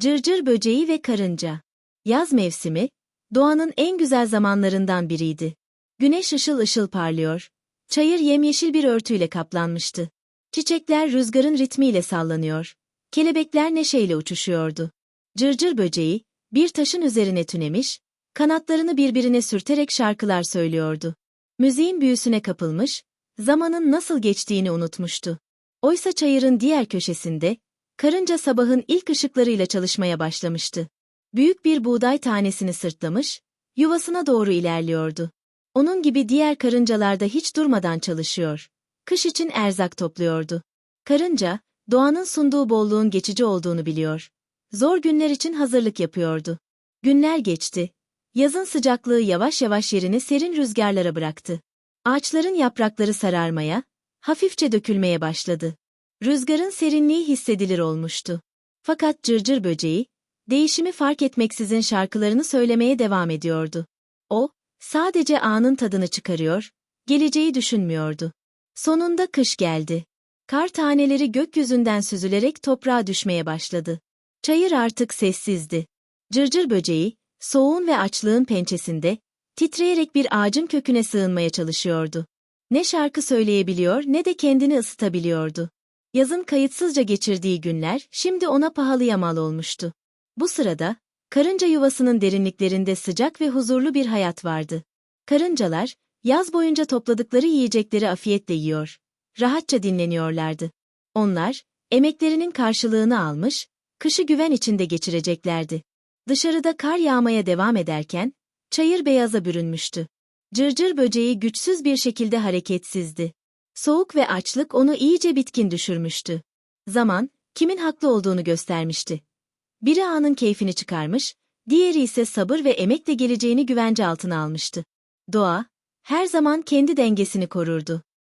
Cırcır böceği ve karınca. Yaz mevsimi, doğanın en güzel zamanlarından biriydi. Güneş ışıl ışıl parlıyor. Çayır yemyeşil bir örtüyle kaplanmıştı. Çiçekler rüzgarın ritmiyle sallanıyor. Kelebekler neşeyle uçuşuyordu. Cırcır böceği, bir taşın üzerine tünemiş, kanatlarını birbirine sürterek şarkılar söylüyordu. Müziğin büyüsüne kapılmış, zamanın nasıl geçtiğini unutmuştu. Oysa çayırın diğer köşesinde, karınca sabahın ilk ışıklarıyla çalışmaya başlamıştı. Büyük bir buğday tanesini sırtlamış, yuvasına doğru ilerliyordu. Onun gibi diğer karıncalar da hiç durmadan çalışıyor. Kış için erzak topluyordu. Karınca, doğanın sunduğu bolluğun geçici olduğunu biliyor. Zor günler için hazırlık yapıyordu. Günler geçti. Yazın sıcaklığı yavaş yavaş yerini serin rüzgarlara bıraktı. Ağaçların yaprakları sararmaya, hafifçe dökülmeye başladı. Rüzgarın serinliği hissedilir olmuştu. Fakat cırcır böceği, değişimi fark etmeksizin şarkılarını söylemeye devam ediyordu. O, sadece anın tadını çıkarıyor, geleceği düşünmüyordu. Sonunda kış geldi. Kar taneleri gökyüzünden süzülerek toprağa düşmeye başladı. Çayır artık sessizdi. Cırcır böceği, soğuğun ve açlığın pençesinde, titreyerek bir ağacın köküne sığınmaya çalışıyordu. Ne şarkı söyleyebiliyor ne de kendini ısıtabiliyordu. Yazın kayıtsızca geçirdiği günler şimdi ona pahalıya mal olmuştu. Bu sırada, karınca yuvasının derinliklerinde sıcak ve huzurlu bir hayat vardı. Karıncalar, yaz boyunca topladıkları yiyecekleri afiyetle yiyor, rahatça dinleniyorlardı. Onlar, emeklerinin karşılığını almış, kışı güven içinde geçireceklerdi. Dışarıda kar yağmaya devam ederken, çayır beyaza bürünmüştü. Cırcır böceği güçsüz bir şekilde hareketsizdi. Soğuk ve açlık onu iyice bitkin düşürmüştü. Zaman, kimin haklı olduğunu göstermişti. Biri anın keyfini çıkarmış, diğeri ise sabır ve emekle geleceğini güvence altına almıştı. Doğa, her zaman kendi dengesini korurdu.